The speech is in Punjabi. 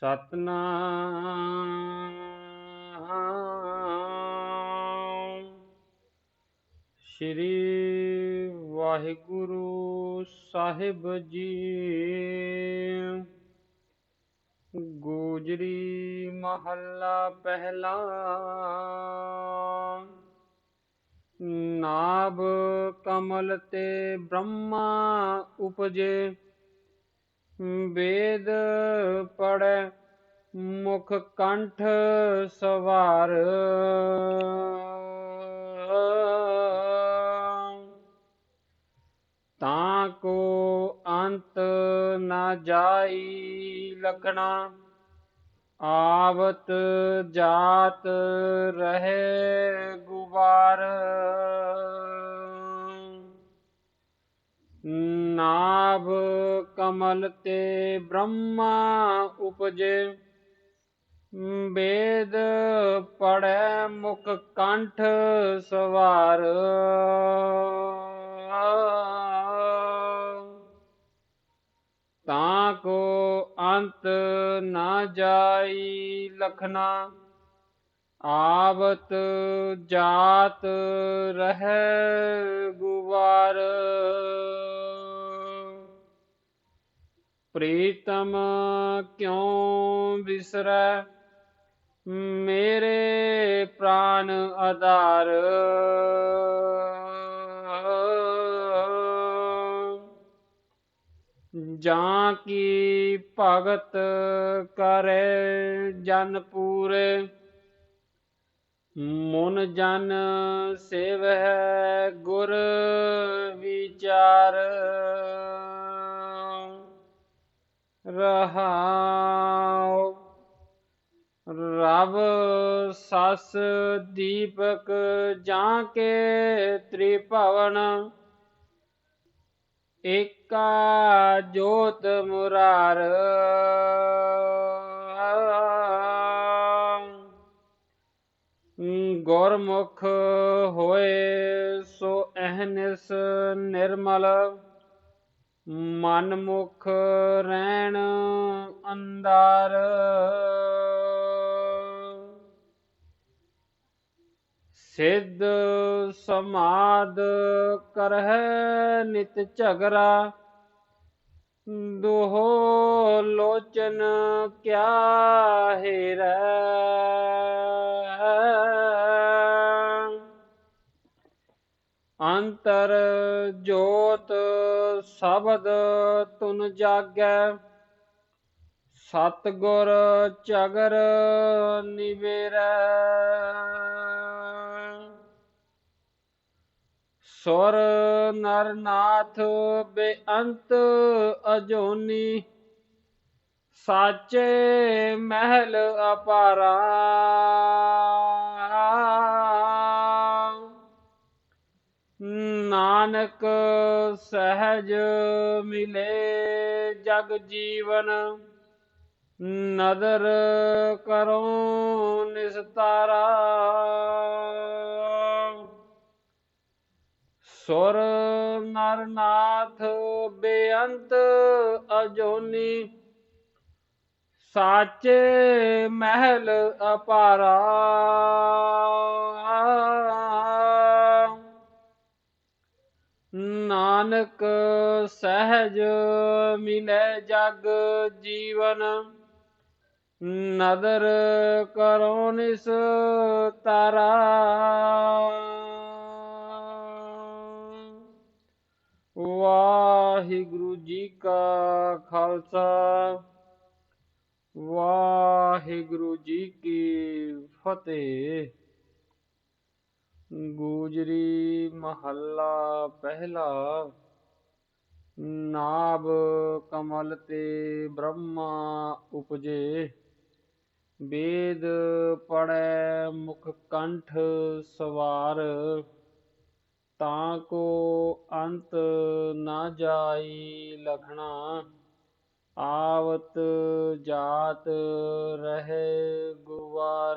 ਸਤਨਾਮ। ਸ੍ਰੀ ਵਾਹਿਗੁਰੂ ਸਾਹਿਬ ਜੀ। ਗੋਜਰੀ ਮਹੱਲਾ ਪਹਿਲਾ। ਨਾਭ ਕਮਲ ਤੇ ਬ੍ਰਹਮਾ ਉਪਜੇ। ਵੇਦ ਪੜੈ ਮੁਖ ਕੰਠ ਸਵਾਰ। ਤਾਂ ਕੋ ਅੰਤ ਨਾ ਜਾਈ ਲਖਣਾ, ਆਵਤ ਜਾਤ ਰਹੇ ਗੁਬਾਰ ਨਾਭ ਕਮਲ ਤੇ ਬ੍ਰਹਮਾ ਉਪਜੇ। ਵੇਦ ਪੜੈ ਮੁਖ ਕੰਠ ਸਵਾਰ। ਤਾਂ ਕੋ ਅੰਤ ਨਾ ਜਾਈ ਲਖਣਾ, ਆਵਤ ਜਾਤ ਰਹਿ ਪ੍ਰੀਤਮ ਕਿਉ ਵਿਸਰੈ ਮੇਰੇ ਪ੍ਰਾਨ ਆਧਾਰ। ਜਾਂ ਕੀ ਭਗਤ ਕਰੇ ਜਨ ਪੂਰੇ? ਮਨ ਜਨ ਸੇਵੈ ਗੁਰ ਵਿਚਾਰ। ਰਹਾਉ। ਰਵ ਸਸ ਦੀਪਕ ਜਾਂ ਕੇ ਤ੍ਰਿਭਵਨ। ਏਕਾ ਜੋਤ ਮੁਰਾਰ। ਗੁਰਮੁਖ ਹੋਏ ਸੋ ਅਹਨਿਸ ਨਿਰਮਲ। ਮਨ ਮੁਖ ਰਹਿਣ ਅੰਦਾਰ। ਸਿੱਧ ਸਮਾਦ ਕਰਹਿ ਨਿਤ ਝਗਰਾ ਦੋਹੋ ਲੋਚਨ ਕਿਆ ਹੀਰੈ। ਅੰਤਰ ਜੋਤ ਸ਼ਬਦ ਤੁਨ ਜਾਗੈ, ਸਤਗੁਰ ਚਗਰ ਨਿਵੇਰੈ। ਸੁਰ ਨਰਨਾਥ ਬੇਅੰਤ ਅਜੋਨੀ, ਸਾਚੇ ਮਹਿਲ ਅਪਾਰਾ। ਨਾਨਕ ਸਹਿਜ ਮਿਲੇ ਜਗ ਜੀਵਨ, ਨਦਰ ਕਰੋ ਨਿਸਤਾਰਾ। ਸੁਰ ਨਰਨਾਥ ਬੇਅੰਤ ਅਜੋਨੀ, ਸਾਚੇ ਮਹਿਲ ਅਪਾਰਾ। ਨਾਨਕ ਸਹਿਜ ਮਿਲੇ ਜਗ ਜੀਵਨ, ਨਦਰ ਕਰੋ ਨਿਸ ਤਾਰਾ ਵਾਹਿਗੁਰੂ ਜੀ ਕਾ ਖਾਲਸਾ, ਵਾਹਿਗੁਰੂ ਜੀ ਕੀ ਫਤਿਹ। ਗੂਜਰੀ ਮਹੱਲਾ ਪਹਿਲਾ ਨਾਭ ਕਮਲ ਤੇ ਬ੍ਰਹਮਾ ਉਪਜੇ। ਵੇਦ ਪੜੈ ਮੁਖ ਕੰਠ ਸਵਾਰ। ਤਾਂ ਕੋ ਅੰਤ ਨਾ ਜਾਈ ਲਖਣਾ। ਆਵਤ ਜਾਤ ਰਹੇ ਗੁਵਾਰ।